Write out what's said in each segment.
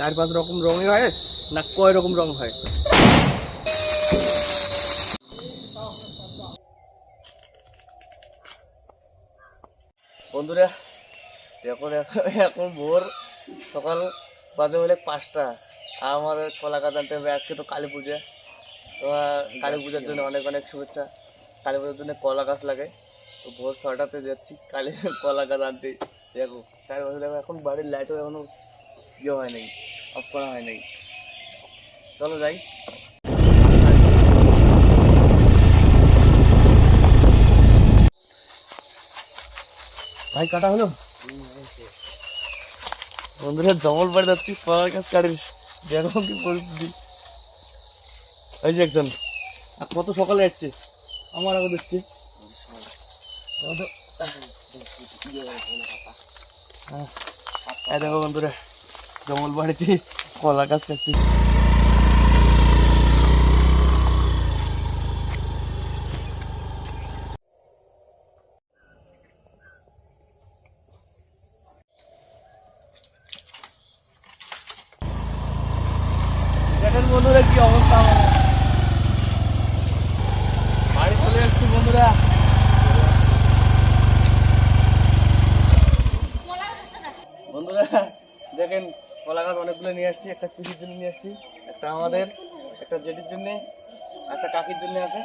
চার পাঁচ রকম রঙই হয় না কয় রকম রং হয়? বন্ধুরা এখন এখন ভোর সকাল বাজে হলে পাঁচটা। আমার কলা গাছ আনতে হবে আজকে তো কালী পূজা। কালী পূজার জন্য অনেক অনেক শুভেচ্ছা। কালী পূজার জন্য কলা গাছ লাগে। তো ভোর ছটাতে যাচ্ছি। কালী কলা গাছ আনতে দেখো, চার বছর দেখো, এখন বাড়ির লাইটও এখনও ইয়ে হয় নাই। অফ করা হয় নাই। চলো যাই। ভাই কাটা হলো? বন্ধুরা জঙ্গল বাড়ি যাচ্ছি পড়ার কাজ কাটিস দেখো কি পরিস্থিতি। এই যে একজন। আর কত সকালে যাচ্ছে আমার আগে দেখছি। দেখো বন্ধুরা জঙ্গল বাড়িতে কলা গাছ কাটছি। বন্ধুরা কি অবস্থা বাড়ি চলে এসছি বন্ধুরা। কলা গাছ অনেকগুলো নিয়ে আসছি একটা পিসির জন্য নিয়ে আসছি একটা আমাদের একটা জেঠির জন্য একটা কাকির জন্য আছে।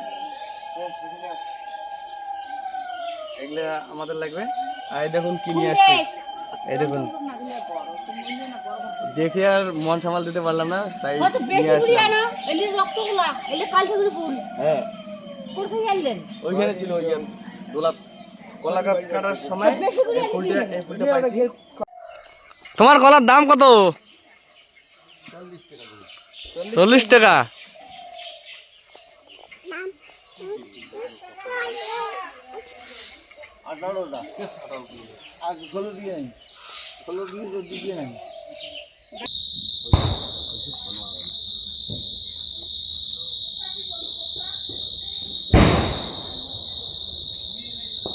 এগুলা আমাদের লাগবে। আর দেখুন কি নিয়ে আসছি। এই দেখুন। দেখে আর মন সামাল দিতে পারলাম না তাই হ্যাঁ। ওইখানে ছিল ওই গোলাপ কলা গাছ কাটার সময় এই ফুলটা এই ফুলটা পাইছি। তোমার কলার দাম কত? চল্লিশ টাকা।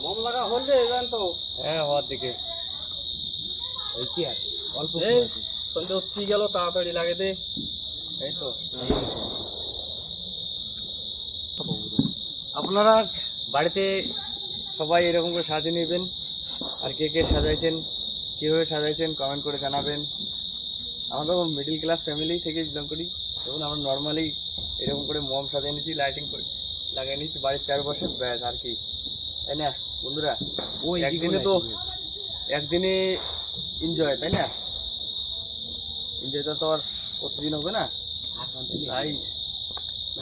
মম লাগা হলে জান তো? হ্যাঁ হওয়ার দিকে। হয়েছি আর? অল্প সন্ধে উঠতেই গেল তাড়াতাড়ি লাগে দে। এই তো আপনারা বাড়িতে সবাই এরকম করে সাজিয়ে নেবেন? আর কে কে সাজাইছেন? কীভাবে সাজাইছেন? কমেন্ট করে জানাবেন। আমরা তো মিডিল ক্লাস ফ্যামিলি থেকে বিলং করি। তখন আমরা নর্মালি এরকম করে মম সাজিয়ে নিয়েছি লাইটিং করে লাগিয়ে নিয়েছি। বাড়ির চারপাশে ব্যাস আর কি। তাই না? বন্ধুরা ওই একদিনে তো একদিনে এনজয় তাই না? এনজয়টা তো আর প্রতিদিন হবে না। তাই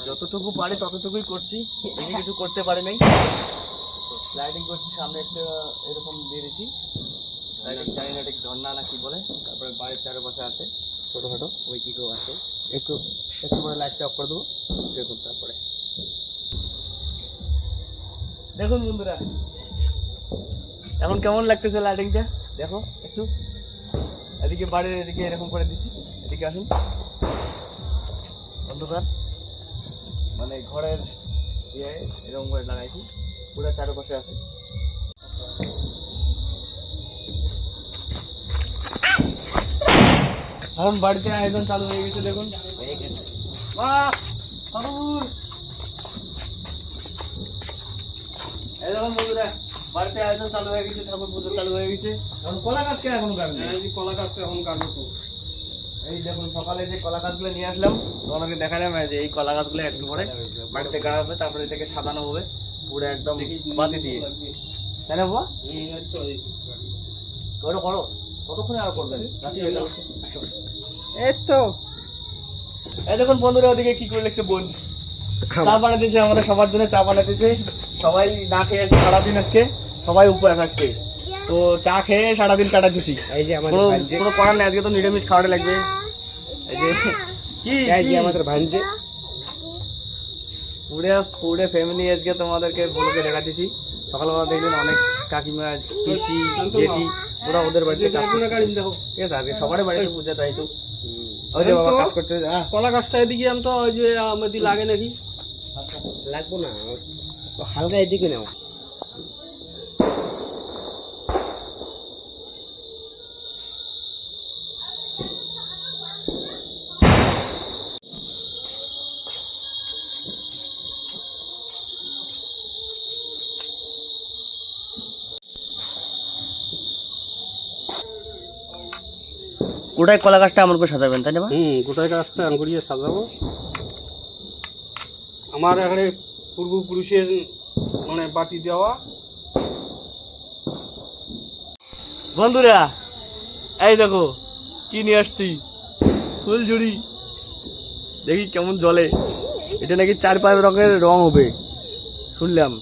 যতটুকু পারি ততটুকুই করছি, বেশি কিছু করতে পারি নাই। লাইটিং করছি, সামনে একটা এরকম দিয়ে জানি না ঝর্ণা না কি বলে, তারপরে বাড়ির চারপাশে আছে, ছোটোখাটো। ওই দিকেও আছে। একটু একটু পরে লাইটটা অফ করে দেবো, দেখুন তারপরে। দেখুন বন্ধুরা, এখন কেমন লাগতেছে লাইটিংটা দেখো, একটু। এদিকে বাড়ির এদিকে এরকম করে দিছি। এদিকে আসুন। অন্ধকার। মানে ঘরের ইয়ে এরকম করে লাগাইছি। পুরো চারপাশে আছে। এখন বাড়িতে আয়োজন চালু হয়ে গেছে দেখুন। বাহ ঠাকুর এই দেখুন বন্ধুরা আয়োজন চালু হয়ে গেছে ঠাকুর পুজো চালু হয়ে গেছে। এখন কলা গাছ এখন কাটবে কলা গাছ এখন কাটবো তো। এই দেখুন সকালে যে কলা গাছগুলো নিয়ে আসলাম তোমাকে দেখালাম যে এই কলা গাছগুলো একটু পরে গাড়া হবে তারপরে এটাকে সাজানো হবে পুরো একদম বাতি দিয়ে। তাই না বাবা? করো করো। কতক্ষণে আর করবেন রাত্রি হয়ে গেল। এই তো। এই দেখুন বন্ধুরা ওদিকে কি করে লিখছে বোন। চা বানাতেছে আমাদের সবার জন্য চা বানাতেছে। সবাই না খেয়ে আছে সারাদিন আজকে সবাই উপবাস আজকে। তো চা খেয়ে সারাদিন কাটাতেছি। এই যে আমাদের কোনো ভাঞ্জে কোনো করার নেই আজকে তো নিরামিষ খাওয়াটা লাগবে। এই যে কি এই যে আমাদের ভাঞ্জে পুরে পুরে ফ্যামিলি আজকে তোমাদেরকে বলকে দেখাতেছি। সকালবেলা দেখলেন অনেক কাকিমা পিসি জেঠি ওরা ওদের বাড়িতে কাজ। দেখো ঠিক আছে আজকে সবারই বাড়িতে পূজা তাই তো। ওই যে বাবা কাজ করতে কলা গাছটা এদিকে আমি তো ওই যে আমাদের লাগে নাকি? লাগবো না। হালকা এদিকে নাও। গোটাই কলা গাছটা আমার করে সাজাবেন তাই না হুম গোটাই গাছটা আঙ্গুরিয়ে সাজাবো। আমার এখানে পূর্বপুরুষের মানে বাতি দেওয়া। বন্ধুরা এই দেখো কি নিয়ে আসছি? ফুলঝুড়ি দেখি কেমন জলে এটা নাকি চার পাঁচ রকমের রং হবে। শুনলাম।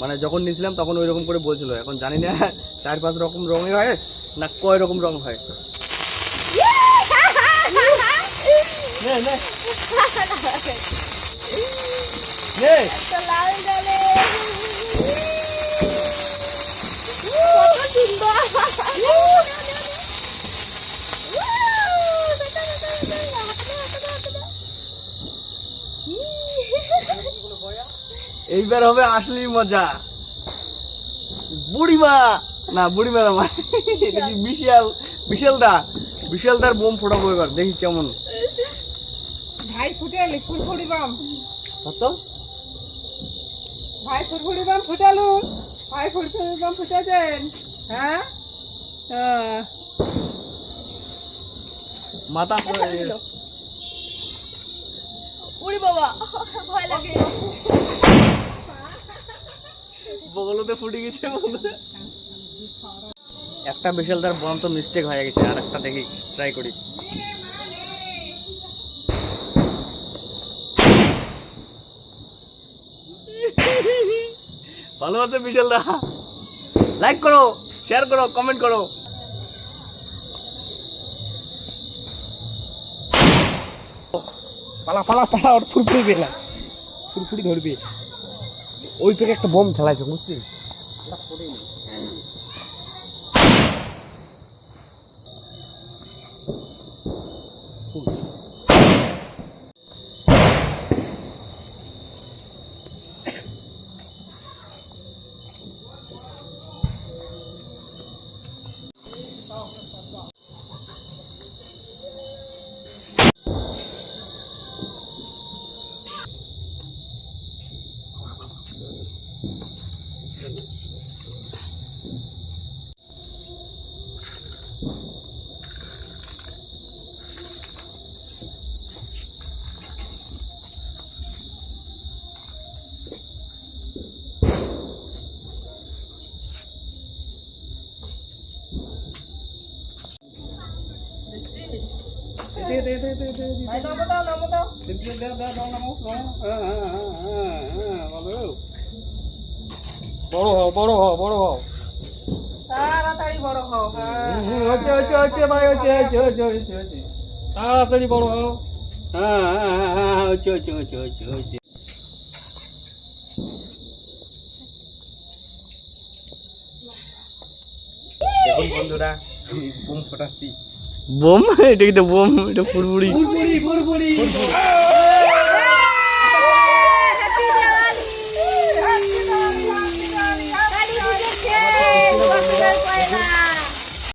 মানে যখন নিয়েছিলাম তখন ওই রকম করে বলছিল। এখন জানি না চার পাঁচ রকম রঙে হয় না কয় রকম রং হয়। নে, নে। এইবার হবে আসলি মজা। বুড়িমা। না বুড়িমা না মা। এটা কি বিশাল বিশালদা? বিশালদার বোম ফোটাবো এবার দেখি কেমন। ভাই ফুটালি ফুরফুরি বাম কত? ভাই ফুরফুরি বাম ফুটালু। ভাই ফুরফুরি বাম ফুটাছেন। হ্যাঁ? মাথা উড়ি বাবা ভয় লাগে। বগলতে ফুটে গেছে। একটা বিশালদার বোম তো মিস্টেক হয়ে গেছে আর একটা দেখি ট্রাই করি। ভালো আছে বিশালদা লাইক করো শেয়ার করো কমেন্ট করো। পালা পালা পালা, ওর ফুরফুরি বেলা ফুরফুরি ধরবে। ওই থেকে একটা বোম খেলাইছে বুঝছিস বড় হও বড় হও বড় হও তাড়াতাড়ি বড় হও হ্যাঁ হুম, হচ্ছে হচ্ছে হচ্ছে ভাই হচ্ছে হচ্ছে হচ্ছে হচ্ছে হচ্ছে তাড়াতাড়ি বড় হও হ্যাঁ হ্যাঁ হ্যাঁ হ্যাঁ হচ্ছে হচ্ছে হচ্ছে হচ্ছে হচ্ছে দেখুন বন্ধুরা আমি বোম ফোটাচ্ছি বোম? এটা কিন্তু বোম? এটা পুরপুরি। পুরপুরি ফুরফুরি